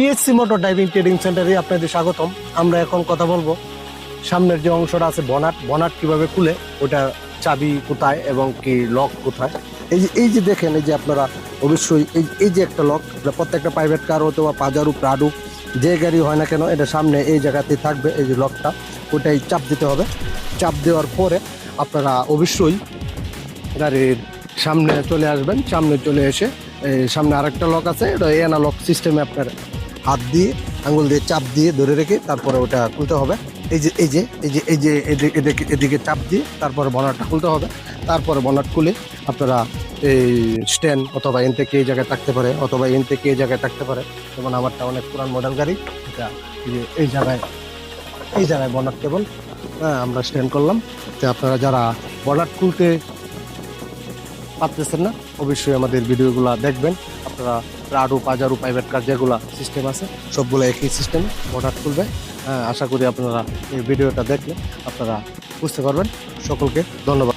PSC motor driving trading সেন্টারে আপনাদের স্বাগতম। আমরা এখন কথা বলব, সামনের যে অংশটা আছে বনাট বনাট কীভাবে খুলে, ওটা চাবি কোথায় এবং কি লক কোথায়? এই যে এই যে দেখেন, এই যে আপনারা অবশ্যই এই এই যে একটা লক প্রত্যেকটা প্রাইভেট কার অথবা পাজারু প্রাডু যে গাড়ি হয় না কেন, এটা সামনে এই জায়গাতে থাকবে, এই যে লকটা, ওটাই চাপ দিতে হবে। চাপ দেওয়ার পরে আপনারা অবশ্যই গাড়ির সামনে চলে আসবেন, সামনে চলে এসে সামনে আরেকটা লক আছে, এটা এনা লক সিস্টেমে আপনার হাত দিয়ে আঙুল দিয়ে চাপ দিয়ে ধরে রেখে তারপরে ওটা খুলতে হবে। এই যে এই যে এই যে এই যে, এদিকে এদিকে চাপ দিয়ে তারপরে বনারটা খুলতে হবে। তারপরে বনার খুলে আপনারা এই স্ট্যান্ড অথবা এন থেকে এই জায়গায় থাকতে পারে, অথবা এন থেকে এই জায়গায় থাকতে পারে। যেমন আমারটা অনেক পুরান মডেল গাড়ি, এটা এই জায়গায় এই জায়গায় বনার কেবল হ্যাঁ আমরা স্ট্যান্ড করলাম। তো আপনারা যারা বনার খুলতে পারতেছেন না? অবশ্যই আমাদের ভিডিওগুলো দেখবেন। আপনারা রাডু, পাজারু প্রাইভেট কার যেগুলো সিস্টেম আছে, সবগুলো একই সিস্টেমে অর্ডার খুলবে। হ্যাঁ আশা করি আপনারা এই ভিডিওটা দেখলে আপনারা বুঝতে পারবেন। সকলকে ধন্যবাদ।